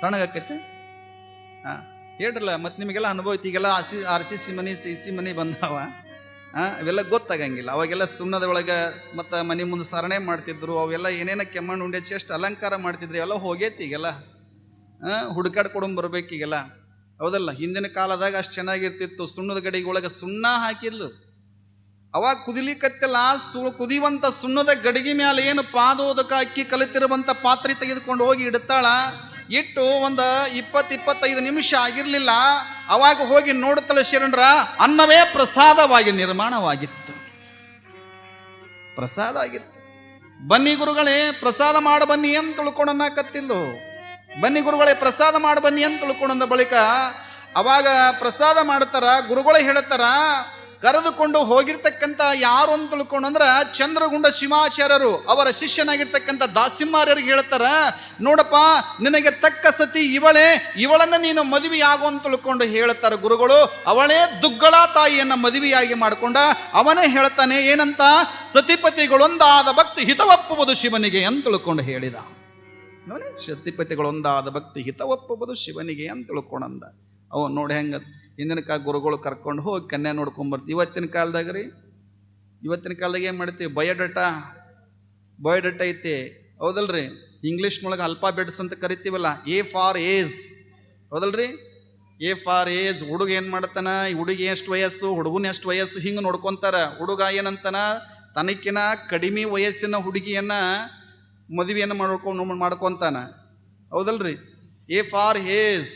ತಣ್ಣಗಾಕೈತಿ ಹಾಂ ಹೇಳ್ರಲ್ಲ, ಮತ್ತು ನಿಮಗೆಲ್ಲ ಅನುಭವ ಐತಿ, ಈಗೆಲ್ಲ R C R C C ಮನಿ ಸಿ ಸಿ ಮನಿ ಬಂದಾವ. ಹಾಂ ಅವೆಲ್ಲ ಗೊತ್ತಾಗಂಗಿಲ್ಲ. ಅವಾಗೆಲ್ಲ ಸುಣ್ಣದ ಒಳಗೆ ಮತ್ತು ಮನೆ ಮುಂದೆ ಸರಣೆ ಮಾಡ್ತಿದ್ರು, ಅವೆಲ್ಲ ಏನೇನ ಕೆಮ್ಮಣ್ಣು ಉಂಡೆ ಚೆಸ್ಟ್ ಅಲಂಕಾರ ಮಾಡ್ತಿದ್ರು ಎಲ್ಲ ಹೋಗೈತಿ ಈಗೆಲ್ಲ. ಹಾಂ ಹುಡುಕಾಡ್ ಕೊಡೊಂಬ ಬರ್ಬೇಕು ಈಗೆಲ್ಲ. ಹೌದಲ್ಲ? ಹಿಂದಿನ ಕಾಲದಾಗ ಅಷ್ಟು ಚೆನ್ನಾಗಿರ್ತಿತ್ತು, ಸುಣ್ಣದ ಗಡಿಗೆ ಒಳಗೆ ಸುಣ್ಣ ಹಾಕಿದ್ಲು. ಅವಾಗ ಕುದಿಲಿಕತ್ತಿಲ್ಲ, ಸು ಕುದಿಯುವಂಥ ಸುಣ್ಣದ ಗಡಿಗೆ ಮ್ಯಾಲೆ ಏನು ಪಾದೋದಕ ಅಕ್ಕಿ ಕಲಿತಿರುವಂಥ ಪಾತ್ರೆ ತೆಗೆದುಕೊಂಡು ಹೋಗಿ ಇಡ್ತಾಳ. ಇಟ್ಟು ಒಂದು ಇಪ್ಪತ್ತು ಇಪ್ಪತ್ತೈದು ನಿಮಿಷ ಆಗಿರಲಿಲ್ಲ, ಅವಾಗ ಹೋಗಿ ನೋಡುತ್ತಲ್ಲ ಶರಣರ, ಅನ್ನವೇ ಪ್ರಸಾದವಾಗಿ ನಿರ್ಮಾಣವಾಗಿತ್ತು. ಪ್ರಸಾದ ಆಗಿತ್ತು. ಬನ್ನಿ ಗುರುಗಳೇ, ಪ್ರಸಾದ ಮಾಡ ಬನ್ನಿ ಅಂತ ತಿಳ್ಕೊಂಡನ್ನಕತ್ತಿಲ್ಲು ಬನ್ನಿ ಗುರುಗಳೇ, ಪ್ರಸಾದ ಮಾಡ ಬನ್ನಿ ಅಂತ ತಿಳ್ಕೊಂಡಂದ ಬಳಿಕ, ಅವಾಗ ಪ್ರಸಾದ ಮಾಡ್ತಾರ, ಗುರುಗಳೇ ಹೇಳ್ತಾರ ಕರೆದುಕೊಂಡು ಹೋಗಿರ್ತಕ್ಕಂಥ ಯಾರು ಅಂತ ತಿಳ್ಕೊಂಡಂದ್ರ ಚಂದ್ರಗುಂಡ ಶಿವಾಚಾರ್ಯರು ಅವರ ಶಿಷ್ಯನಾಗಿರ್ತಕ್ಕಂಥ ದಾಸಿಮಾರ್ಯರಿಗೆ ಹೇಳ್ತಾರ, ನೋಡಪ್ಪ, ನಿನಗೆ ತಕ್ಕ ಸತಿ ಇವಳೇ, ಇವಳನ್ನ ನೀನು ಮದುವೆಯಾಗು ಅಂತ ತಿಳ್ಕೊಂಡು ಹೇಳ್ತಾರೆ ಗುರುಗಳು. ಅವಳೇ ದುಗ್ಗಳ ತಾಯಿಯನ್ನ ಮದುವೆಯಾಗಿ ಮಾಡ್ಕೊಂಡ, ಅವನೇ ಹೇಳ್ತಾನೆ, ಏನಂತ? ಸತಿಪತಿಗಳೊಂದಾದ ಭಕ್ತಿ ಹಿತವಪ್ಪುವುದು ಶಿವನಿಗೆ ಅಂತ ತಿಳ್ಕೊಂಡು ಹೇಳಿದ. ಸತಿಪತಿಗಳೊಂದಾದ ಭಕ್ತಿ ಹಿತವಪ್ಪುವುದು ಶಿವನಿಗೆ ಅಂತ ತಿಳ್ಕೊಂಡಂದ. ಅವನು ನೋಡಿ ಹೆಂಗ ಹಿಂದಿನ ಕಾಲ ಗುರುಗಳು ಕರ್ಕೊಂಡು ಹೋಗಿ ಕನ್ಯಾ ನೋಡ್ಕೊಂಬರ್ತೀವಿ ಇವತ್ತಿನ ಕಾಲದಾಗ ರೀ, ಇವತ್ತಿನ ಕಾಲದಾಗ ಏನು ಮಾಡ್ತೀವಿ? ಬಯೋಡಾಟಾ ಬಯೋಡಾಟಾ ಐತಿ. ಹೌದಲ್ರಿ? ಇಂಗ್ಲೀಷ್ನೊಳಗೆ ಅಲ್ಫಾಬೆಟ್ಸ್ ಅಂತ ಕರಿತೀವಲ್ಲ ಎ ಫಾರ್ ಏಜ್ ಹೌದಲ್ರಿ? ಎ ಫಾರ್ ಏಜ್ ಹುಡುಗ ಏನು ಮಾಡ್ತಾನೆ? ಹುಡುಗಿ ಎಷ್ಟು ವಯಸ್ಸು? ಹುಡುಗನ ಎಷ್ಟು ವಯಸ್ಸು? ಹಿಂಗೆ ನೋಡ್ಕೊತಾರೆ. ಹುಡುಗ ಏನಂತಾನೆ? ತನಕಿನ ಕಡಿಮೆ ವಯಸ್ಸಿನ ಹುಡುಗಿಯನ್ನ ಮದುವೆಯನ್ನು ಮಾಡ್ಕೊಂಡು ಮಾಡ್ಕೊತಾನ. ಹೌದಲ್ರಿ? A for age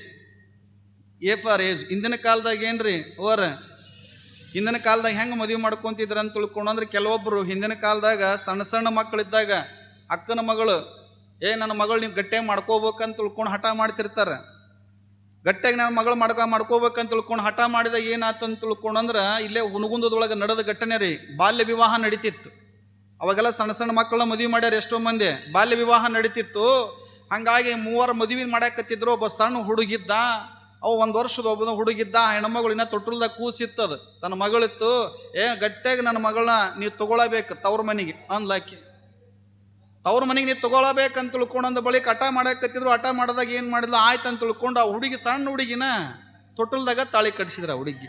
A for age ಇಂದಿನ ಕಾಲದಾಗ ಏನ್ರಿ? ಓರ ಹಿಂದಿನ ಕಾಲದಾಗ ಹೆಂಗೆ ಮದುವೆ ಮಾಡ್ಕೊಂತಿದ್ರ ಅಂತ ತಿಳ್ಕೊಂಡು, ಅಂದ್ರೆ ಕೆಲವೊಬ್ಬರು ಹಿಂದಿನ ಕಾಲದಾಗ ಸಣ್ಣ ಸಣ್ಣ ಮಕ್ಕಳಿದ್ದಾಗ ಅಕ್ಕನ ಮಗಳು, ಏ, ನನ್ನ ಮಗಳು ನೀವು ಗಟ್ಟಿಯಾಗಿ ಮಾಡ್ಕೋಬೇಕಂತ ತಿಳ್ಕೊಂಡು ಹಠ ಮಾಡ್ತಿರ್ತಾರೆ. ಗಟ್ಟಿಯಾಗಿ ನನ್ನ ಮಗಳು ಮಾಡ್ಕೊ ಮಾಡ್ಕೋಬೇಕಂತ ತಿಳ್ಕೊಂಡು ಹಠ ಮಾಡಿದಾಗ ಏನಾಯ್ತಂತ ಅಂತ ತಿಳ್ಕೊಂಡು, ಅಂದ್ರೆ ಇಲ್ಲೇ ಹುನಗುಂದದೊಳಗೆ ನಡೆದ ಘಟನೆ ರೀ. ಬಾಲ್ಯ ವಿವಾಹ ನಡೀತಿತ್ತು. ಅವಾಗೆಲ್ಲ ಸಣ್ಣ ಸಣ್ಣ ಮಕ್ಕಳನ್ನ ಮದುವೆ ಮಾಡ್ಯಾರ ಎಷ್ಟೋ ಮಂದಿ. ಬಾಲ್ಯ ವಿವಾಹ ನಡೀತಿತ್ತು. ಹಂಗಾಗಿ ಮೂವರು ಮದುವೆ ಮಾಡಾಕತ್ತಿದ್ರು ಒಬ್ಬ ಸಣ್ಣ ಹುಡುಗಿದ್ದ. ಅವ ಒಂದು ವರ್ಷದ ಒಬ್ಬ ಹುಡುಗಿದ್ದ, ಆ ಹೆಣ್ಮಗಳು ಇನ್ನ ತೊಟ್ಟಲ್ದಾಗ ಕೂಸಿತ್ತದು. ತನ್ನ ಮಗಳಿತ್ತು, ಏ, ಗಟ್ಟಿಯಾಗಿ ನನ್ನ ಮಗಳನ್ನ ನೀವು ತಗೊಳಬೇಕು ತವ್ರ ಮನೆಗೆ, ಅಂದ್ಲಾಕಿ. ತವ್ರ ಮನೆಗೆ ನೀವು ತಗೊಳಬೇಕಂತ ತಿಳ್ಕೊಂಡಂದ ಬಳಿಕ ಹಠ ಮಾಡಕತ್ತಿದ್ರು, ಹಠ ಮಾಡಿದಾಗ ಏನು ಮಾಡಿದ್ಲು, ಆಯ್ತು ಅಂತ ತಿಳ್ಕೊಂಡು ಆ ಹುಡುಗಿ, ಸಣ್ಣ ಹುಡುಗಿನ ತೊಟ್ಟಲ್ದಾಗ ತಾಳಿ ಕಟ್ಸಿದ್ರು ಆ ಹುಡುಗಿ.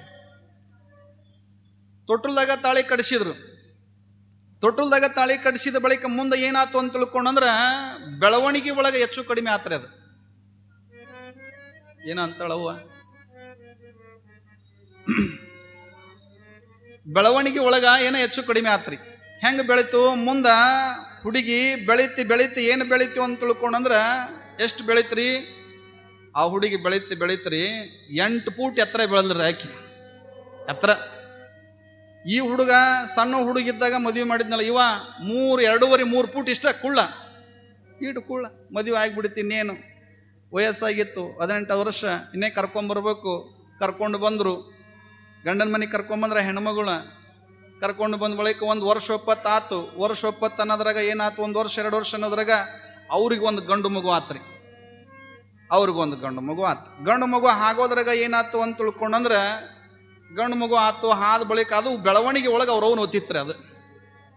ತೊಟ್ಟಲ್ದಾಗ ತಾಳಿ ಕಟ್ಸಿದ್ರು. ತೊಟ್ಟಲ್ದಾಗ ತಾಳಿ ಕಟ್ಸಿದ ಬಳಿಕ ಮುಂದೆ ಏನಾಯ್ತು ಅಂತ ತಿಳ್ಕೊಂಡಂದ್ರ ಬೆಳವಣಿಗೆ ಒಳಗೆ ಹೆಚ್ಚು ಕಡಿಮೆ ಆತ್ರಿ ಅದು. ಏನ ಅಂತಾಳವ್ವ ಬೆಳವಣಿಗೆ ಒಳಗ ಏನೋ ಹೆಚ್ಚು ಕಡಿಮೆ ಆತ್ರಿ. ಹೆಂಗೆ ಬೆಳೀತು? ಮುಂದ ಹುಡುಗಿ ಬೆಳೀತಿ ಬೆಳೀತಿ ಏನು ಬೆಳೀತು ಅಂತ ತಿಳ್ಕೊಂಡಂದ್ರ ಎಷ್ಟು ಬೆಳೀತ್ರಿ? ಆ ಹುಡುಗಿ ಬೆಳೀತಿ ಬೆಳೀತ್ರಿ ಎಂಟು ಫೂಟ್ ಎತ್ತರ ಬೆಳೆದ್ರಿ ಆಕಿ. ಎತ್ತರ. ಈ ಹುಡುಗ ಸಣ್ಣ ಹುಡುಗಿದ್ದಾಗ ಮದುವೆ ಮಾಡಿದ್ನಲ್ಲ ಇವ, ಮೂರು ಎರಡೂವರೆ ಮೂರು ಫೂಟ್ ಇಷ್ಟ ಕುಳ್ಳ. ಈಟು ಕುಳ್ಳ. ಮದುವೆ ಆಗಿಬಿಡ್ತೀನಿ ಇನ್ನೇನು ವಯಸ್ಸಾಗಿತ್ತು, ಹದಿನೆಂಟು ವರ್ಷ, ಇನ್ನೇ ಕರ್ಕೊಂಬರ್ಬೇಕು, ಕರ್ಕೊಂಡು ಬಂದರು. ಗಂಡನ ಮನೆಗೆ ಕರ್ಕೊಂಬಂದ್ರೆ ಹೆಣ್ಮಗಳ, ಕರ್ಕೊಂಡು ಬಂದ ಬಳಿಕ ಒಂದು ವರ್ಷ ಒಪ್ಪತ್ತು ಆತು ವರ್ಷ ಒಪ್ಪತ್ತು ಅನ್ನೋದ್ರಾಗ ಏನಾಯ್ತು ಒಂದು ವರ್ಷ, ಎರಡು ವರ್ಷ ಅನ್ನೋದ್ರಾಗ ಅವ್ರಿಗೆ ಒಂದು ಗಂಡು ಮಗು ಆತ್ರಿ. ಅವ್ರಿಗೊಂದು ಗಂಡು ಮಗು ಆತು. ಗಂಡು ಮಗು ಆಗೋದ್ರಾಗ ಏನಾಯ್ತು ಅಂತ ತಿಳ್ಕೊಂಡಂದ್ರೆ, ಗಂಡು ಮಗು ಆತು, ಆದ ಬಳಿಕ ಅದು ಬೆಳವಣಿಗೆ ಒಳಗೆ ಅವ್ರ ಅವ್ನು ಓದ್ತಿತ್ರಿ ಅದು.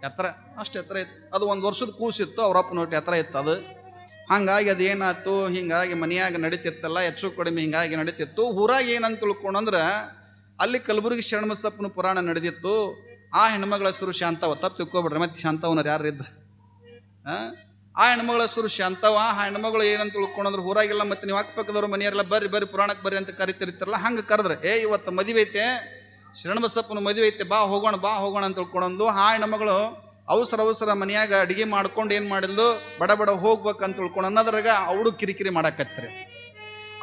ಎತ್ತರ? ಅಷ್ಟು ಎತ್ತರ ಇತ್ತು. ಅದು ಒಂದು ವರ್ಷದ ಕೂಸಿತ್ತು ಅವರಪ್ಪ ಒಟ್ಟು ಎತ್ತರ ಇತ್ತು ಅದು. ಹಂಗಾಗಿ ಅದೇನಾಯ್ತು? ಹಿಂಗಾಗಿ ಮನೆಯಾಗ ನಡೀತಿತ್ತಲ್ಲ, ಹೆಚ್ಚು ಕಡಿಮೆ ಹಿಂಗಾಗಿ ನಡೀತಿತ್ತು. ಊರಾಗ ಏನಂತ ತಿಳ್ಕೊಂಡಂದ್ರೆ ಅಲ್ಲಿ ಕಲಬುರಗಿ ಶರಣಬಸಪ್ಪನ ಪುರಾಣ ನಡೆದಿತ್ತು. ಆ ಹೆಣ್ಮಗಳ ಹೆಸರು ಶಾಂತವ ತಪ್ಪು ತಿಳ್ಕೊಬಿಡ್ರಿ, ಮತ್ತೆ ಶಾಂತವನರು ಯಾರು ಇದ್ದ? ಆ? ಹೆಣ್ಮಗಳ ಹೆಸರು ಶಾಂತವ ಆ ಹೆಣ್ಮಗಳು ಏನಂತ ತಿಳ್ಕೊಂಡಂದ್ರೆ ಊರಾಗೆಲ್ಲ ಮತ್ತೆ ನೀವು ಅಕ್ಕಪಕ್ಕದವ್ರ, ಮನೆಯವರೆಲ್ಲ ಬರ್ರಿ ಬರ್ರಿ, ಪುರಾಣಕ್ಕೆ ಬರ್ರಿ ಅಂತ ಕರಿತಿರ್ತಾರಲ್ಲ, ಹಂಗೆ ಕರೆದ್ರೆ, ಏ, ಇವತ್ತು ಮದುವೆ ಐತೆ, ಶರಣಬಸಪ್ಪನ ಮದುವೆ ಐತೆ, ಬಾ ಹೋಗೋಣ ಬಾ ಹೋಗೋಣ ಅಂತ ತಿಳ್ಕೊಂಡಂದು ಆ ಹೆಣ್ಮಗಳು ಅವಸರ ಅವಸರ ಮನೆಯಾಗ ಅಡಿಗೆ ಮಾಡ್ಕೊಂಡು ಏನು ಮಾಡಿದ್ಲು? ಬಡ ಬಡ ಹೋಗ್ಬೇಕಂತ ತಿಳ್ಕೊಂಡು ಅನ್ನೋದ್ರಾಗ ಅವಳು ಕಿರಿಕಿರಿ ಮಾಡಾಕತ್ರಿ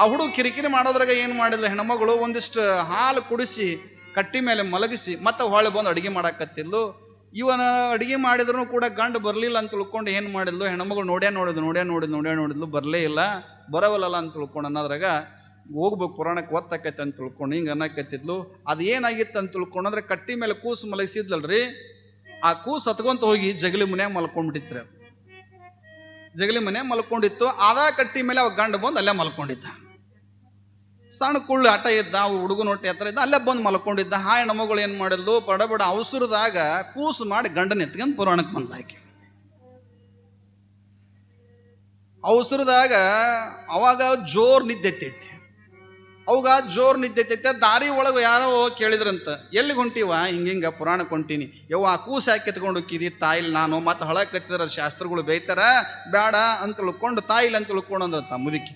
ಆ ಹುಡುಗ ಕಿರಿಕಿರಿ ಮಾಡೋದ್ರಾಗ ಏನು ಮಾಡಿದ್ಲು? ಹೆಣ್ಮಗಳು ಒಂದಿಷ್ಟು ಹಾಲು ಕುಡಿಸಿ, ಕಟ್ಟಿ ಮೇಲೆ ಮಲಗಿಸಿ, ಮತ್ತೆ ಹೊಳೆ ಬಂದು ಅಡಿಗೆ ಮಾಡಾಕತ್ತಿದ್ಲು. ಇವನ ಅಡಿಗೆ ಮಾಡಿದ್ರು ಕೂಡ ಗಂಡು ಬರಲಿಲ್ಲ ಅಂತ ತಿಳ್ಕೊಂಡು ಏನು ಮಾಡಿದ್ಲು? ಹೆಣ್ಮಗಳು ನೋಡ್ಯಾ ನೋಡಿದ್ಲು, ನೋಡ್ಯಾ ನೋಡಿದ್ ನೋಡ್ಯಾ ನೋಡಿದ್ಲು, ಬರಲೇ ಇಲ್ಲ, ಬರವಲ್ಲಲ್ಲ ಅಂತ ತಿಳ್ಕೊಂಡು ಅನ್ನೋದ್ರಾಗ ಹೋಗ್ಬೇಕು ಪುರಾಣಕ್ಕೆ ಒತ್ತಾಕೈತೆ ಅಂತ ತಿಳ್ಕೊಂಡು ಹಿಂಗೆ ಅನ್ನಕತ್ತಿದ್ಲು. ಅದು ಏನಾಗಿತ್ತು ಅಂತ ತಿಳ್ಕೊಂಡ್ರೆ ಕಟ್ಟಿ ಮೇಲೆ ಕೂಸು ಮಲಗಿಸಿದ್ಲಲ್ರಿ? ಆ ಕೂಸು ಹತ್ಕೊಂತ ಹೋಗಿ ಜಗಲಿ ಮನ್ಯಾಗ ಮಲ್ಕೊಂಡ್ಬಿಟ್ಟಿತ್ರ. ಜಗಲಿ ಮನ್ಯಾಗ ಮಲ್ಕೊಂಡಿತ್ತು, ಆದ ಕಟ್ಟಿ ಮೇಲೆ ಅವ ಗಂಡ ಬಂದು ಅಲ್ಲೇ ಮಲ್ಕೊಂಡಿದ್ದ. ಸಣ್ಣ ಕುಳ್ಳು ಆಟ ಇದ್ದ ಹುಡುಗನ ಹೊಟ್ಟೆ ಹತ್ರ ಇದ್ದ, ಅಲ್ಲೇ ಬಂದು ಮಲ್ಕೊಂಡಿದ್ದ. ಹಾಯ್ ನಮಗಳು ಏನು ಮಾಡಿದ್ಲು? ಬಡ ಬಡ ಅವಸರದಾಗ ಕೂಸು ಮಾಡಿ ಗಂಡನ ಎತ್ಕೊಂಡು ಪುರಾಣಕ್ಕೆ ಬಂದ ಆಕೆ. ಅವಸರದಾಗ ಅವಾಗ ಜೋರ್ ನಿದ್ದೆತ್ತೈತಿ. ಅವಾಗ ಜೋರ್ ನಿದ್ದೈತೈತೆ, ದಾರಿ ಒಳಗೆ ಯಾರೋ ಕೇಳಿದ್ರಂತ. ಎಲ್ಲಿ ಹೊಂಟಿವ? ಹಿಂಗಿಂಗ ಪುರಾಣ ಹೊಂಟೀನಿ. ಯವ್ವ ಆ ಕೂಸ ಹಾಕಿ ಎತ್ಕೊಂಡು ಹೋಗಿದ್ದಿ ತಾಯಿಲ್ ನಾನು ಮತ್ತೆ ಹಳ ಕತ್ತಿದ್ರ ಶಾಸ್ತ್ರಗಳು ಬೈತಾರ ಬೇಡ ಅಂತ ತಿಳ್ಕೊಂಡು, ತಾಯಿಲ್ ಅಂತ ತಿಳ್ಕೊಂಡು ಅಂದ್ರಂತ ಮುದುಕಿ.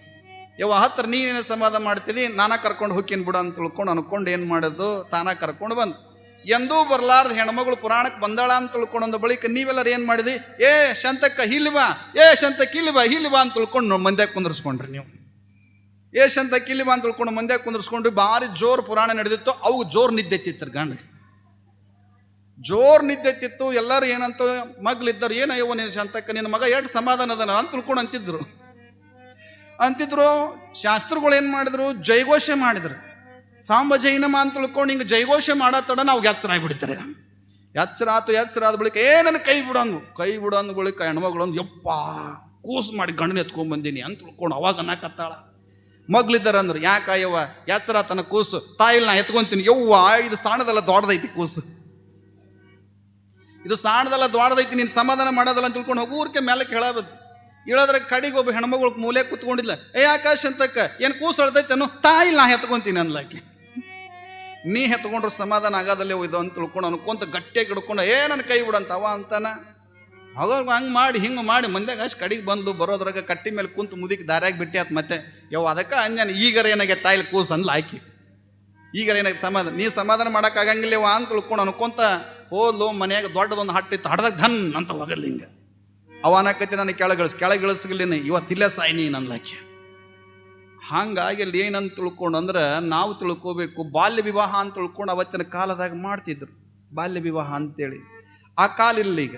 ಯವ್ವ ಹತ್ರ ನೀನೇನು ಸಮಾಧಾನ ಮಾಡ್ತಿದಿ? ನಾನ ಕರ್ಕೊಂಡು ಹೋಗಿನ್ ಬಿಡು ಅಂತ ತಿಳ್ಕೊಂಡು ಅನ್ಕೊಂಡು ಏನು ಮಾಡೋದು? ತಾನ ಕರ್ಕೊಂಡು ಬಂದು. ಎಂದೂ ಬರ್ಲಾರ್ದ ಹೆಣ್ಮಗಳು ಪುರಾಣಕ್ಕೆ ಬಂದಾಳ ಅಂತ ತಿಳ್ಕೊಂಡು ಅಂದ ಬಳಿಕ ನೀವೆಲ್ಲರೂ ಏನು ಮಾಡಿದಿ? ಏ, ಶಂತಕ್ಕ ಬಾ. ಏ, ಶಂತಕ್ಕ ಇಲ್ಲಿ ಬಾ ಅಂತ ತಿಳ್ಕೊಂಡು ಮಂದ್ಯಾಗ ಕುಂದರ್ಸ್ಕೊಂಡ್ರಿ ನೀವು. ಅಂತ ಕಿಲ್ಲಿ ಅಂತ ತಿಳ್ಕೊಂಡು ಮುಂದೆ ಕುಂದರ್ಸ್ಕೊಂಡು ಭಾರಿ ಜೋರು ಪುರಾಣ ನಡೆದಿತ್ತು, ಅವು ಜೋರ್ ನಿದ್ದೆತ್ತಿತ್ತು ಗಂಡ ಜೋರು ನಿದ್ದೆತ್ತಿತ್ತು, ಎಲ್ಲರೂ ಏನಂತ ಮಗ್ಲಿದ್ದರು ಏನಯ್ಯವ ನೀನು ಶಂತಕ್ಕ ನಿನ್ನ ಮಗ ಎಷ್ಟು ಸಮಾಧಾನ ಅದನ? ಅಂತ ತಿಳ್ಕೊಂಡು ಅಂತಿದ್ರು. ಅಂತಿದ್ರು, ಶಾಸ್ತ್ರಗಳು ಏನು ಮಾಡಿದ್ರು? ಜೈಘೋಷೆ ಮಾಡಿದ್ರು. ಸಾಂಬ ಜೈನಮ ಅಂತ ತಿಳ್ಕೊಂಡು ಹಿಂಗೆ ಜೈಘೋಷೆ ತಡ ನಾವು ಎಚ್ಚರ ಆಗಿಬಿಡ್ತಾರೆ ಎಚ್ಚರ ಆತು, ಎಚ್ಚರ ಆದ ಬಳಿಕ ಏನನ್ನು ನನ್ನ ಕೈ ಬಿಡೋನು ಕೈ ಬಿಡೋನು ಬಳಿಕ ಹೆಣ್ಮಗಳು ಅಂದು ಯಪ್ಪ, ಕೂಸು ಮಾಡಿ ಗಂಡನ ಎತ್ಕೊಂಡ್ ಬಂದೀನಿ ಅಂತ ತಿಳ್ಕೊಂಡು ಅವಾಗ ಅನ್ನಕತ್ತಾಳ ಮಗ್ಲಿದ್ದಾರ ಅಂದ್ರೆ ಯಾಕ ಯವ್ವ ಎಚ್ಚರ ತನ್ನ ಕೂಸು. ತಾಯಿಲ್ ನಾ ಎತ್ಕೊಂತೀನಿ. ಯವ್ವ, ಇದು ಸಾಣದಲ್ಲ ದೊಡ್ಡದೈತಿ ಕೂಸು. ಇದು ಸಾಣದಲ್ಲ ದೊಡ್ಡದೈತಿ, ನೀನು ಸಮಾಧಾನ ಮಾಡೋದಲ್ಲ ಅಂತ ತಿಳ್ಕೊಂಡು ಹೋಗೂರ್ಕೆ ಮೇಲೆ ಕೇಳಬೋದು ಇಳದ್ರ ಕಡೆಗೆ ಒಬ್ಬ ಹೆಣ್ಮಗಳು ಮೂಲೆ ಕುತ್ಕೊಂಡಿಲ್ಲ. ಏ, ಆಕಾಶ್ ಅಂತಕ್ಕ, ಏನು ಕೂಸು ಅಳ್ದೈತೇನು ತಾಯಿಲ್ ನಾ ಎತ್ಕೊಂತೀನಿ ಅನ್ಲಾಕೆ ನೀ ಹೆತ್ಕೊಂಡ್ರು ಸಮಾಧಾನ ಆಗೋದಲ್ಲೇ ಇದು ಅಂತ ತಿಳ್ಕೊಂಡು ಅನ್ಕೊಂತ ಗಟ್ಟಿಯಾಗಿ ಹಿಡ್ಕೊಂಡು, ಏ ನನ್ನ ಕೈ ಬಿಡಂತ ಅವ ಅಂತಾನ. ಅವಾಗ ಹಂಗೆ ಮಾಡಿ, ಹಿಂಗೆ ಮಾಡಿ, ಮಂದ್ಯಾಗ ಅಷ್ಟು ಕಡೆಗೆ ಬಂದು ಬರೋದ್ರಾಗ ಕಟ್ಟಿ ಮೇಲೆ ಕುಂತು ಮುದಿಕ್ ದಾರ್ಯಾಗ ಬಿಟ್ಟಿ ಆತ್ ಮತ್ತೆ. ಯವ್ ಅದಕ್ಕೆ ಅಂಜನ ಈಗರ ಏನಾಗೆ ತಾಯಿಲ್ ಕೂಸು ಅಂದ್ಲ ಆಕಿ. ಈಗರ ಏನಾಗ ಸಮಾಧಾನ? ನೀ ಸಮಾಧಾನ ಮಾಡೋಕ್ಕಾಗಂಗಿಲ್ಲವ ಅಂತ ತಿಳ್ಕೊಂಡು ಅನ್ಕೊಂತ ಹೋದ್ಲು, ಮನೆಯಾಗ ದೊಡ್ಡದೊಂದು ಹಟ್ಟಿತ್ತು ಹಡ್ದಾಗ ಧನ್ ಅಂತ ಹೋಗಲ್ಲ ಹಿಂಗೆ. ಅವನಕತಿ ನನಗೆ ಕೆಳಗಿಳಿಸ್ ಕೆಳಗಿಳಿಸ್ಲಿನ ಇವತ್ತಿಲ್ಲ ಸಾಯಿ ನೀನು ಅಂದ್ಲಾಕಿ ಹಾಗಾಗಿ ಅಲ್ಲಿ ಏನಂತ ತಿಳ್ಕೊಂಡು ಅಂದ್ರೆ ನಾವು ತಿಳ್ಕೋಬೇಕು, ಬಾಲ್ಯ ವಿವಾಹ ಅಂತ ತಿಳ್ಕೊಂಡು ಅವತ್ತಿನ ಕಾಲದಾಗ ಮಾಡ್ತಿದ್ರು, ಬಾಲ್ಯ ವಿವಾಹ ಅಂತೇಳಿ. ಆ ಕಾಲ ಇಲ್ಲ ಈಗ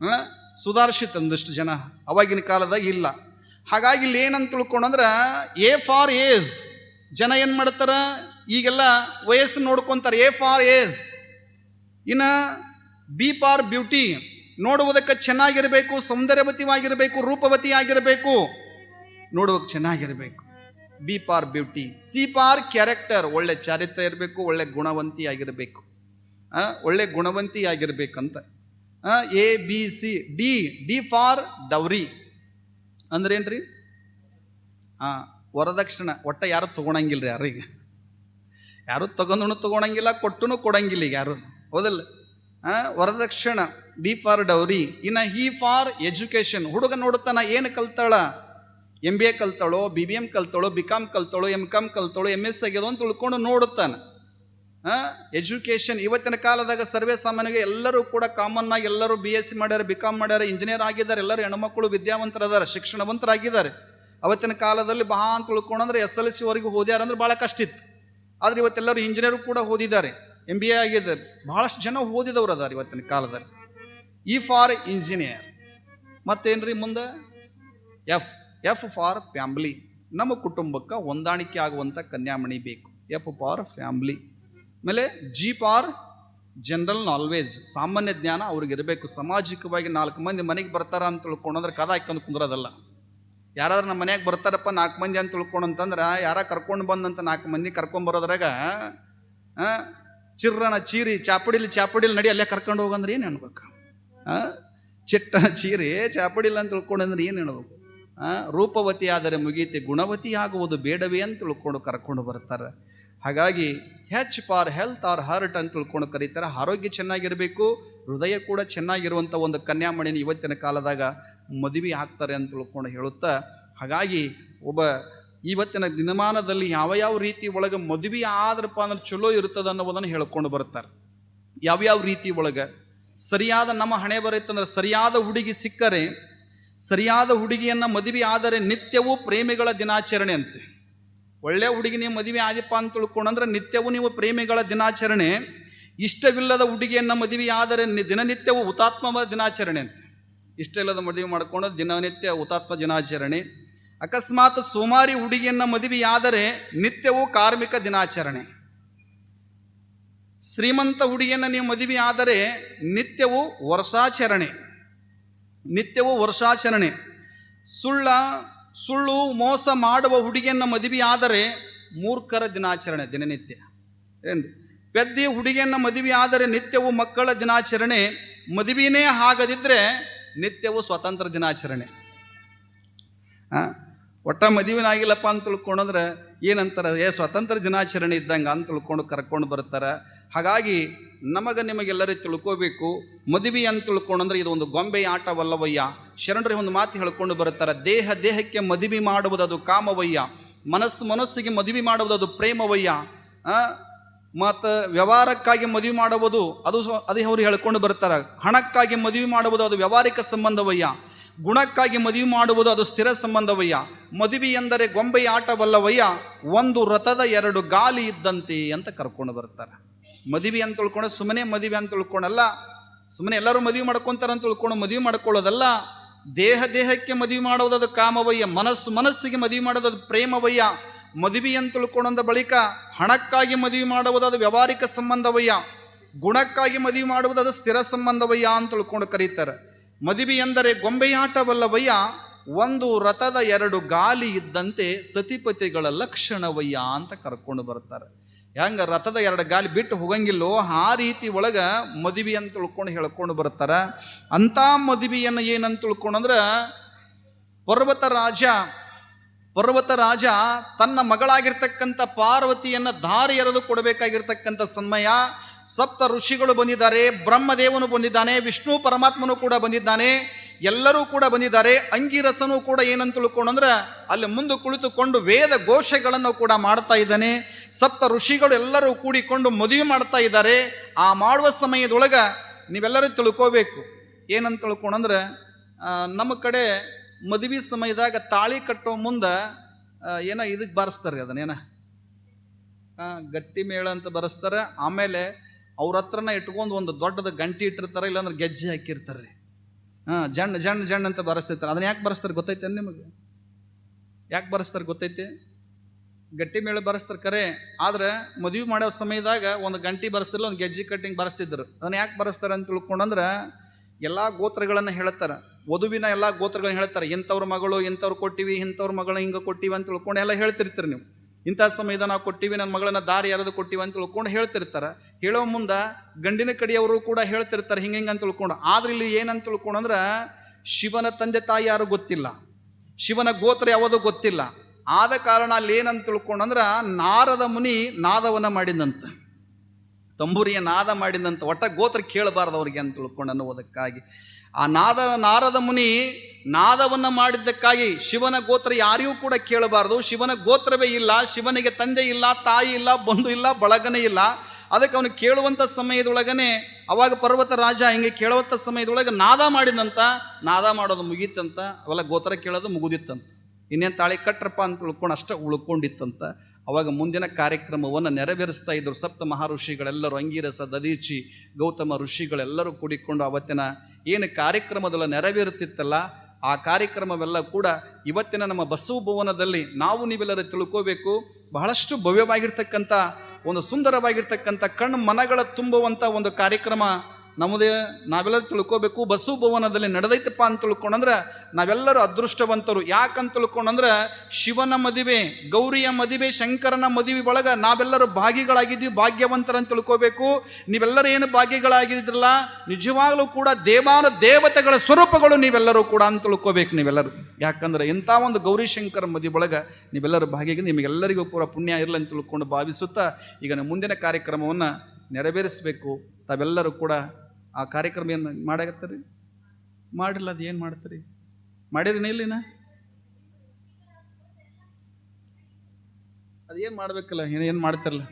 ಆ? ಸುಧಾರಿಸಿತ್ತು ಒಂದಿಷ್ಟು ಜನ, ಅವಾಗಿನ ಕಾಲದಾಗ ಇಲ್ಲ. ಹಾಗಾಗಿ ಇಲ್ಲಿ ಏನಂತ ತಿಳ್ಕೊಂಡಂದ್ರೆ ಎ ಫಾರ್ ಏಜ್ ಜನ ಏನು ಮಾಡ್ತಾರೆ? ಈಗೆಲ್ಲ ವಯಸ್ಸು ನೋಡ್ಕೊಂತಾರೆ ಎ ಫಾರ್ ಏಜ್ ಇನ್ನು ಬಿ ಫಾರ್ ಬ್ಯೂಟಿ ನೋಡುವುದಕ್ಕೆ ಚೆನ್ನಾಗಿರಬೇಕು ಸೌಂದರ್ಯವತಿಯಾಗಿರಬೇಕು ರೂಪವತಿ ಆಗಿರಬೇಕು ನೋಡುವಕ್ಕೆ ಚೆನ್ನಾಗಿರಬೇಕು. ಬಿ ಪಾರ್ ಬ್ಯೂಟಿ ಸಿ ಪಾರ್ ಕ್ಯಾರೆಕ್ಟರ್ ಒಳ್ಳೆ ಚಾರಿತ್ರ್ಯ ಇರಬೇಕು, ಒಳ್ಳೆ ಗುಣವಂತಿ ಆಗಿರಬೇಕು ಒಳ್ಳೆ ಗುಣವಂತಿ ಆಗಿರಬೇಕಂತ A B C D D for dowry ಅಂದ್ರೇನ್ರಿ? ಆ ವರದಕ್ಷಿಣ. ಒಟ್ಟ ಯಾರು ತಗೊಳಂಗಿಲ್ರಿ ಯಾರು ಈಗ? ಯಾರು ತಗೊಂಡು ತಗೊಳಂಗಿಲ್ಲ ಕೊಟ್ಟುನು ಕೊಡಂಗಿಲ್ಲ ಈಗ ಯಾರು? ಹೌದಲ್ಲ? ಆ, ವರದಕ್ಷಿಣ ಬಿ ಫಾರ್ ಡೌರಿ ಇನ್ನು ಹಿ ಫಾರ್ ಎಜುಕೇಶನ್ ಹುಡುಗ ನೋಡುತ್ತಾನ ಏನು ಕಲ್ತಾಳ? ಎಂ ಬಿ ಎ ಕಲ್ತಾಳೋ ಬಿ ಬಿ ಎಂ ಕಲ್ತಾಳೋ ಬಿ ಕಾಮ್ ಕಲ್ತಾಳೋ ಎಂ ಕಾಮ್ ಕಲ್ತಾಳೋ ಎಂ ಎಸ್ ಆಗ್ಯದೋ ಅಂತ ತಿಳ್ಕೊಂಡು ನೋಡುತ್ತಾನೆ. ಎಜುಕೇಷನ್ ಇವತ್ತಿನ ಕಾಲದಾಗ ಸರ್ವೇ ಸಾಮಾನ್ಯವಾಗಿ ಎಲ್ಲರೂ ಕೂಡ ಕಾಮನ್ ಆಗಿ ಎಲ್ಲರೂ ಬಿ ಎಸ್ ಸಿ ಮಾಡ್ಯಾರ ಬಿ ಕಾಮ್ ಮಾಡ್ಯಾರ ಇಂಜಿನಿಯರ್ ಆಗಿದ್ದಾರೆ, ಎಲ್ಲರೂ ಹೆಣ್ಮಕ್ಳು ವಿದ್ಯಾವಂತರದಾರೆ, ಶಿಕ್ಷಣವಂತರಾಗಿದ್ದಾರೆ. ಅವತ್ತಿನ ಕಾಲದಲ್ಲಿ ಬಹಳ ಅಂತ ಉಳ್ಕೊಂಡ್ರೆ ಎಸ್ ಎಲ್ ಸಿವರೆಗೂ ಓದ್ಯಾರ ಅಂದ್ರೆ ಭಾಳ ಕಷ್ಟ ಇತ್ತು. ಆದರೆ ಇವತ್ತೆಲ್ಲರೂ ಇಂಜಿನಿಯರ್ ಕೂಡ ಓದಿದ್ದಾರೆ ಎಂ ಬಿ ಎ ಆಗಿದ್ದಾರೆ. ಬಹಳಷ್ಟು ಜನ ಓದಿದವರು ಅದಾರೆ ಇವತ್ತಿನ ಕಾಲದಲ್ಲಿ. ಇ ಫಾರ್ ಇಂಜಿನಿಯರ್ ಮತ್ತೇನ್ರಿ ಮುಂದೆ? ಎಫ್ ಎಫ್ ಫಾರ್ ಫ್ಯಾಮ್ಲಿ ನಮ್ಮ ಕುಟುಂಬಕ್ಕೆ ಹೊಂದಾಣಿಕೆ ಆಗುವಂಥ ಕನ್ಯಾಮಣಿ ಬೇಕು. ಎಫ್ ಫಾರ್ ಫ್ಯಾಮ್ಲಿ ಆಮೇಲೆ ಜೀಪ್ ಆರ್ ಜನರಲ್ ನಾಲ್ವೇಜ್. ಸಾಮಾನ್ಯ ಜ್ಞಾನ ಅವ್ರಿಗೆ ಇರಬೇಕು ಸಾಮಾಜಿಕವಾಗಿ ನಾಲ್ಕು ಮಂದಿ ಮನೆಗೆ ಬರ್ತಾರ ಅಂತ ತಿಳ್ಕೊಂಡಂದ್ರೆ ಕದ ಹಾಕೊಂಡು ಕುಂದ್ರೋದಲ್ಲ. ಯಾರಾದ್ರೂ ನಮ್ಮ ಮನೆಗೆ ಬರ್ತಾರಪ್ಪ ನಾಲ್ಕು ಮಂದಿ ಅಂತ ತಿಳ್ಕೊಂಡು ಅಂತಂದ್ರೆ ಯಾರ ಕರ್ಕೊಂಡು ಬಂದಂತ ನಾಲ್ಕು ಮಂದಿ ಕರ್ಕೊಂಬರೋದ್ರಾಗ ಚಿರ್ರನ ಚೀರಿ, ಚಾಪಡಿಲಿ ಚಾಪಡಿಲಿ ನಡಿ ಅಲ್ಲೇ ಕರ್ಕೊಂಡು ಹೋಗಂದ್ರೆ ಏನು ಅನ್ಬೇಕು ಚಿಟ್ಟ ಚೀರಿ ಚಾಪಡಿಲ್ಲ ಅಂತ ತಿಳ್ಕೊಂಡಂದ್ರೆ ಏನು ಹೇಳ್ಬೇಕು? ರೂಪವತಿ ಆದರೆ ಮುಗೀತೆ ಗುಣವತಿ ಆಗುವುದು ಬೇಡವೇ ಅಂತ ತಿಳ್ಕೊಂಡು ಕರ್ಕೊಂಡು ಬರ್ತಾರೆ. ಹಾಗಾಗಿ H for health or heart ಅಂತ ತಿಳ್ಕೊಂಡು ಕರೀತಾರೆ. ಆರೋಗ್ಯ ಚೆನ್ನಾಗಿರಬೇಕು, ಹೃದಯ ಕೂಡ ಚೆನ್ನಾಗಿರುವಂಥ ಒಂದು ಕನ್ಯಾಮಣಿನ ಇವತ್ತಿನ ಕಾಲದಾಗ ಮದುವೆ ಆಗ್ತಾರೆ ಅಂತ ತಿಳ್ಕೊಂಡು ಹೇಳುತ್ತಾ, ಹಾಗಾಗಿ ಒಬ್ಬ ಇವತ್ತಿನ ದಿನಮಾನದಲ್ಲಿ ಯಾವ ಯಾವ ರೀತಿ ಒಳಗೆ ಮದುವೆ ಆದ್ರಪ್ಪ ಅಂದ್ರೆ ಚಲೋ ಇರ್ತದೆ ಅನ್ನೋದನ್ನು ಹೇಳ್ಕೊಂಡು ಬರ್ತಾರೆ. ಯಾವ್ಯಾವ ರೀತಿ ಒಳಗೆ? ಸರಿಯಾದ ನಮ್ಮ ಹಣೆ ಬರೈತಂದ್ರೆ ಸರಿಯಾದ ಹುಡುಗಿ ಸಿಕ್ಕರೆ, ಸರಿಯಾದ ಹುಡುಗಿಯನ್ನು ಮದುವೆ ಆದರೆ ನಿತ್ಯವೂ ಪ್ರೇಮಿಗಳ ದಿನಾಚರಣೆ ಅಂತೆ. ಒಳ್ಳೆ ಹುಡುಗಿ ನೀವು ಮದುವೆ ಆದಿಪ್ಪ ಅಂತ ತಿಳ್ಕೊಂಡ್ರೆ ನಿತ್ಯವೂ ನೀವು ಪ್ರೇಮಿಗಳ ದಿನಾಚರಣೆ. ಇಷ್ಟವಿಲ್ಲದ ಹುಡುಗಿಯನ್ನು ಮದುವೆ ಆದರೆ ದಿನನಿತ್ಯವೂ ಹುತಾತ್ಮ ದಿನಾಚರಣೆ ಅಂತ. ಇಷ್ಟ ಇಲ್ಲದ ಮದುವೆ ಮಾಡಿಕೊಂಡು ದಿನನಿತ್ಯ ಹುತಾತ್ಮ ದಿನಾಚರಣೆ. ಅಕಸ್ಮಾತ್ ಸೋಮಾರಿ ಹುಡುಗಿಯನ್ನು ಆದರೆ ನಿತ್ಯವೂ ಕಾರ್ಮಿಕ ದಿನಾಚರಣೆ. ಶ್ರೀಮಂತ ಹುಡುಗಿಯನ್ನು ನೀವು ಮದುವೆ ಆದರೆ ನಿತ್ಯವೂ ವರ್ಷಾಚರಣೆ. ನಿತ್ಯವೂ ವರ್ಷಾಚರಣೆ. ಸುಳ್ಳ ಸುಳ್ಳು ಮೋಸ ಮಾಡುವ ಹುಡುಗಿಯನ್ನು ಮದುವೆಯಾದರೆ ಮೂರ್ಖರ ದಿನಾಚರಣೆ, ದಿನನಿತ್ಯ. ಏನು? ಪೆದ್ದಿ ಹುಡುಗಿಯನ್ನು ಮದುವೆ ಆದರೆ ನಿತ್ಯವೂ ಮಕ್ಕಳ ದಿನಾಚರಣೆ, ಮದುವೆನೇ ಆಗದಿದ್ದರೆ ನಿತ್ಯವು ಸ್ವತಂತ್ರ ದಿನಾಚರಣೆ. ಒಟ್ಟ ಮದುವೆನ ಆಗಿಲ್ಲಪ್ಪ ಅಂತ ತಿಳ್ಕೊಂಡ್ರೆ ಏನಂತಾರೆ? ಏ, ಸ್ವತಂತ್ರ ದಿನಾಚರಣೆ ಇದ್ದಂಗೆ ಅಂತ ತಿಳ್ಕೊಂಡು ಕರ್ಕೊಂಡು ಬರ್ತಾರೆ. ಹಾಗಾಗಿ ನಮಗೆ ನಿಮಗೆಲ್ಲರೂ ತಿಳ್ಕೋಬೇಕು. ಮದುವೆ ಅಂತ ತಿಳ್ಕೊಂಡ್ರೆ ಇದು ಒಂದು ಗೊಂಬೆ ಆಟವಲ್ಲವಯ್ಯ. ಶರಣರಿಗೆ ಒಂದು ಮಾತು ಹೇಳ್ಕೊಂಡು ಬರುತ್ತಾರೆ. ದೇಹ ದೇಹಕ್ಕೆ ಮದುವೆ ಮಾಡುವುದು ಅದು ಕಾಮವಯ್ಯ. ಮನಸ್ಸು ಮನಸ್ಸಿಗೆ ಮದುವೆ ಮಾಡುವುದು ಅದು ಪ್ರೇಮವಯ್ಯ. ಮತ್ತು ವ್ಯವಹಾರಕ್ಕಾಗಿ ಮದುವೆ ಮಾಡುವುದು ಅದು ಅದೇ ಅವರು ಹೇಳ್ಕೊಂಡು ಬರ್ತಾರೆ ಹಣಕ್ಕಾಗಿ ಮದುವೆ ಮಾಡುವುದು ಅದು ವ್ಯವಹಾರಿಕ ಸಂಬಂಧವಯ್ಯ. ಗುಣಕ್ಕಾಗಿ ಮದುವೆ ಮಾಡುವುದು ಅದು ಸ್ಥಿರ ಸಂಬಂಧವಯ್ಯ. ಮದುವೆ ಎಂದರೆ ಗೊಂಬೆಯ ಆಟವಲ್ಲವಯ್ಯ. ಒಂದು ರಥದ ಎರಡು ಗಾಲಿ ಇದ್ದಂತೆ ಅಂತ ಕರ್ಕೊಂಡು ಬರ್ತಾರೆ ಮದುವೆ ಅಂತ ತಿಳ್ಕೊಂಡು ಸುಮ್ಮನೆ ಮದುವೆ ಅಂತ ತಿಳ್ಕೊಂಡಲ್ಲ, ಸುಮ್ಮನೆ ಎಲ್ಲರೂ ಮದುವೆ ಮಾಡ್ಕೊಂತಾರೆ ಅಂತ ತಿಳ್ಕೊಂಡು ಮದುವೆ ಮಾಡ್ಕೊಳ್ಳೋದಲ್ಲ. ದೇಹ ದೇಹಕ್ಕೆ ಮದುವೆ ಅದು ಕಾಮವಯ್ಯ, ಮನಸ್ಸು ಮನಸ್ಸಿಗೆ ಮದುವೆ ಮಾಡೋದು ಅದು ಪ್ರೇಮವಯ್ಯ. ಮದುವೆ ಅಂತ ತಿಳ್ಕೊಂಡ ಬಳಿಕ ಹಣಕ್ಕಾಗಿ ಮದುವೆ ಮಾಡುವುದು ಅದು ವ್ಯವಹಾರಿಕ ಸಂಬಂಧವಯ್ಯ. ಗುಣಕ್ಕಾಗಿ ಮದುವೆ ಮಾಡುವುದು ಅದು ಸ್ಥಿರ ಸಂಬಂಧವಯ್ಯ ಅಂತ ತಿಳ್ಕೊಂಡು ಕರೀತಾರೆ. ಮದುವೆ ಎಂದರೆ ಗೊಂಬೆಯಾಟವಲ್ಲವಯ್ಯ, ಒಂದು ರಥದ ಎರಡು ಗಾಲಿ ಇದ್ದಂತೆ ಸತಿಪತಿಗಳ ಲಕ್ಷಣವಯ್ಯ ಅಂತ ಕರ್ಕೊಂಡು ಬರ್ತಾರೆ. ಹೆಂಗ ರಥದ ಎರಡು ಗಾಲಿ ಬಿಟ್ಟು ಹೋಗಂಗಿಲ್ಲೋ ಆ ರೀತಿ ಒಳಗೆ ಮದುವೆ ಅಂತ ತಿಳ್ಕೊಂಡು ಹೇಳ್ಕೊಂಡು ಬರ್ತಾರೆ. ಅಂಥ ಮದುವೆಯನ್ನು ಏನಂತ ತಿಳ್ಕೊಂಡಂದ್ರೆ ಪರ್ವತ ರಾಜ ಪರ್ವತ ರಾಜ ತನ್ನ ಮಗಳಾಗಿರ್ತಕ್ಕಂಥ ಪಾರ್ವತಿಯನ್ನು ದಾರಿ ಎರೆದು ಕೊಡಬೇಕಾಗಿರ್ತಕ್ಕಂಥ ಸಮಯ. ಸಪ್ತ ಋಷಿಗಳು ಬಂದಿದ್ದಾರೆ, ಬ್ರಹ್ಮದೇವನು ಬಂದಿದ್ದಾನೆ, ವಿಷ್ಣು ಪರಮಾತ್ಮನು ಕೂಡ ಬಂದಿದ್ದಾನೆ, ಎಲ್ಲರೂ ಕೂಡ ಬಂದಿದ್ದಾರೆ. ಅಂಗಿರಸನು ಕೂಡ ಏನಂತ ತಿಳ್ಕೊಂಡಂದ್ರೆ ಅಲ್ಲಿ ಮುಂದೆ ಕುಳಿತುಕೊಂಡು ವೇದ ಘೋಷಗಳನ್ನು ಕೂಡ ಮಾಡ್ತಾ ಇದ್ದಾನೆ. ಸಪ್ತ ಋಷಿಗಳು ಎಲ್ಲರೂ ಕೂಡಿಕೊಂಡು ಮದುವೆ ಮಾಡ್ತಾ ಇದ್ದಾರೆ. ಆ ಮಾಡುವ ಸಮಯದೊಳಗೆ ನೀವೆಲ್ಲರೂ ತಿಳ್ಕೋಬೇಕು. ಏನಂತ ತಿಳ್ಕೊಂಡಂದ್ರೆ ನಮ್ಮ ಕಡೆ ಮದುವೆ ಸಮಯದಾಗ ತಾಳಿ ಕಟ್ಟೋ ಮುಂದೆ ಏನೋ ಇದಕ್ಕೆ ಬಾರಿಸ್ತಾರೆ ಅದನ್ನೇನ? ಗಟ್ಟಿ ಮೇಳ ಅಂತ ಬರೆಸ್ತಾರೆ. ಆಮೇಲೆ ಅವ್ರ ಹತ್ರನ ಇಟ್ಕೊಂಡು ಒಂದು ದೊಡ್ಡದ ಗಂಟಿ ಇಟ್ಟಿರ್ತಾರೆ, ಇಲ್ಲಾಂದ್ರೆ ಗೆಜ್ಜೆ ಹಾಕಿರ್ತಾರೆ ಹಾಂ ಜಣ್ಣ ಜಣ್ಣ ಜಣ್ಣ ಅಂತ ಬರೆಸ್ತಿರ್ತಾರೆ. ಅದನ್ನ ಯಾಕೆ ಬರೆಸ್ತಾರೆ ಗೊತ್ತೈತೆ ನಿಮಗೆ? ಯಾಕೆ ಬರೆಸ್ತಾರೆ ಗೊತ್ತೈತೆ? ಗಟ್ಟಿ ಮೇಳ ಬರೆಸ್ತಾರೆ ಕರೆ. ಆದ್ರೆ ಮದುವೆ ಮಾಡೋ ಸಮಯದಾಗ ಒಂದು ಗಂಟಿ ಬರೆಸ್ತಿಲ್ಲ ಒಂದು ಗೆಜ್ಜೆ ಕಟ್ಟಿಂಗ್ ಬರೆಸ್ತಿದ್ರು. ಅದನ್ನ ಯಾಕೆ ಬರೆಸ್ತಾರೆ ಅಂತ ತಿಳ್ಕೊಂಡಂದ್ರೆ ಎಲ್ಲ ಗೋತ್ರಗಳನ್ನು ಹೇಳ್ತಾರೆ. ವಧುವಿನ ಎಲ್ಲ ಗೋತ್ರಗಳನ್ನ ಹೇಳ್ತಾರೆ. ಇಂಥವ್ರ ಮಗಳು, ಇಂಥವ್ರು ಕೊಟ್ಟಿವಿ, ಇಂಥವ್ರ ಮಗಳನ್ನ ಹಿಂಗೆ ಕೊಟ್ಟಿವಿ ಅಂತ ತಿಳ್ಕೊಂಡು ಎಲ್ಲ ಹೇಳ್ತಿರ್ತೀರಿ ನೀವು. ಇಂಥ ಸಮಯದ ನಾವು ಕೊಟ್ಟಿವಿ ನನ್ನ ಮಗಳನ್ನ ದಾರಿ ಯಾರದು ಕೊಟ್ಟಿವಿ ಅಂತ ತಿಳ್ಕೊಂಡು ಹೇಳ್ತಿರ್ತಾರೆ. ಹೇಳೋ ಮುಂದೆ ಗಂಡಿನ ಕಡೆಯವರು ಕೂಡ ಹೇಳ್ತಿರ್ತಾರೆ ಹಿಂಗೆ ಹಿಂಗೆ ಅಂತ ತಿಳ್ಕೊಂಡು. ಆದ್ರೆ ಇಲ್ಲಿ ಏನಂತ ತಿಳ್ಕೊಂಡಂದ್ರೆ ಶಿವನ ತಂದೆ ತಾಯಿ ಯಾರು ಗೊತ್ತಿಲ್ಲ. ಶಿವನ ಗೋತ್ರ ಯಾವುದು ಗೊತ್ತಿಲ್ಲ. ಆದ ಕಾರಣ ಅಲ್ಲಿ ಏನಂತ ತಿಳ್ಕೊಂಡಂದ್ರೆ ನಾರದ ಮುನಿ ನಾದವನ್ನು ಮಾಡಿದಂತ. ತಂಬೂರಿಯ ನಾದ ಮಾಡಿದಂತ, ಒಟ್ಟ ಗೋತ್ರ ಕೇಳಬಾರ್ದು ಅವ್ರಿಗೆ ಅಂತ ತಿಳ್ಕೊಂಡು ಅನ್ನುವುದಕ್ಕಾಗಿ. ಆ ನಾದ, ನಾರದ ಮುನಿ ನಾದವನ್ನು ಮಾಡಿದ್ದಕ್ಕಾಗಿ ಶಿವನ ಗೋತ್ರ ಯಾರಿಗೂ ಕೂಡ ಕೇಳಬಾರ್ದು. ಶಿವನ ಗೋತ್ರವೇ ಇಲ್ಲ, ಶಿವನಿಗೆ ತಂದೆ ಇಲ್ಲ, ತಾಯಿ ಇಲ್ಲ, ಬಂಧು ಇಲ್ಲ, ಬಳಗನೇ ಇಲ್ಲ. ಅದಕ್ಕೆ ಅವನು ಕೇಳುವಂಥ ಸಮಯದೊಳಗನೆ, ಅವಾಗ ಪರ್ವತ ರಾಜ ಹಿಂಗೆ ಕೇಳುವಂಥ ಸಮಯದೊಳಗೆ ನಾದ ಮಾಡಿದಂತ, ನಾದ ಮಾಡೋದು ಮುಗೀತಂತ, ಅವೆಲ್ಲ ಗೋತ್ರ ಕೇಳೋದು ಮುಗುದಿತ್ತಂತ. ಇನ್ನೇನು ತಾಳಿ ಕಟ್ಟ್ರಪ್ಪ ಅಂತ ಉಳ್ಕೊಂಡು ಅಷ್ಟೇ ಉಳ್ಕೊಂಡಿತ್ತಂತ. ಅವಾಗ ಮುಂದಿನ ಕಾರ್ಯಕ್ರಮವನ್ನು ನೆರವೇರಿಸ್ತಾ ಇದ್ದರು ಸಪ್ತ ಮಹಾಋಷಿಗಳೆಲ್ಲರೂ ಅಂಗೀರಸ ದದೀಚಿ ಗೌತಮ ಋಷಿಗಳೆಲ್ಲರೂ ಕೂಡಿಕೊಂಡು ಅವತ್ತಿನ ಏನು ಕಾರ್ಯಕ್ರಮದಲ್ಲ ನೆರವೇರುತ್ತಿತ್ತಲ್ಲ ಆ ಕಾರ್ಯಕ್ರಮವೆಲ್ಲ ಕೂಡ ಇವತ್ತಿನ ನಮ್ಮ ಬಸವ ಭವನದಲ್ಲಿ ನಾವು ನೀವೆಲ್ಲರೂ ತಿಳ್ಕೋಬೇಕು. ಬಹಳಷ್ಟು ಭವ್ಯವಾಗಿರ್ತಕ್ಕಂಥ, ಒಂದು ಸುಂದರವಾಗಿರ್ತಕ್ಕಂಥ ಕಣ್ಣು ಮನಗಳ ತುಂಬುವಂಥ ಒಂದು ಕಾರ್ಯಕ್ರಮ ನಮ್ಮದೇ ನಾವೆಲ್ಲರೂ ತಿಳ್ಕೋಬೇಕು ಬಸುಭವನದಲ್ಲಿ ನಡೆದೈತಪ್ಪ ಅಂತ ತಿಳ್ಕೊಂಡಂದ್ರೆ ನಾವೆಲ್ಲರೂ ಅದೃಷ್ಟವಂತರು. ಯಾಕಂತ ತಿಳ್ಕೊಂಡಂದ್ರೆ ಶಿವನ ಮದುವೆ, ಗೌರಿಯ ಮದುವೆ, ಶಂಕರನ ಮದುವೆ ಒಳಗೆ ನಾವೆಲ್ಲರೂ ಭಾಗಿಗಳಾಗಿದ್ವಿ ಭಾಗ್ಯವಂತರಂತ ತಿಳ್ಕೋಬೇಕು. ನೀವೆಲ್ಲರೂ ಏನು ಭಾಗ್ಯಗಳಾಗಿದ್ರಲ್ಲ ನಿಜವಾಗಲೂ ಕೂಡ ದೇವಾನು ದೇವತೆಗಳ ಸ್ವರೂಪಗಳು ನೀವೆಲ್ಲರೂ ಕೂಡ ಅಂತ ತಿಳ್ಕೋಬೇಕು ನೀವೆಲ್ಲರೂ. ಯಾಕಂದ್ರೆ ಇಂಥ ಒಂದು ಗೌರಿ ಶಂಕರ ಮದುವೆ ಒಳಗೆ ನೀವೆಲ್ಲರೂ ಭಾಗಿಗೆ ನಿಮಗೆಲ್ಲರಿಗೂ ಕೂಡ ಪುಣ್ಯ ಇರಲಿ ಅಂತ ತಿಳ್ಕೊಂಡು ಭಾವಿಸುತ್ತಾ, ಈಗ ಮುಂದಿನ ಕಾರ್ಯಕ್ರಮವನ್ನು ನೆರವೇರಿಸಬೇಕು. ತಾವೆಲ್ಲರೂ ಕೂಡ ಆ ಕಾರ್ಯಕ್ರಮ ಏನು ಮಾಡಾಕತ್ತೀರಿ? ಮಾಡಿಲ್ಲ ಅದು ಏನು ಮಾಡ್ತೀರಿ? ಮಾಡಿರಿ ಇಲ್ಲಿನ? ಅದು ಏನು ಮಾಡ್ಬೇಕಲ್ಲ, ಏನು ಏನು ಮಾಡ್ತಿರಲ್ಲ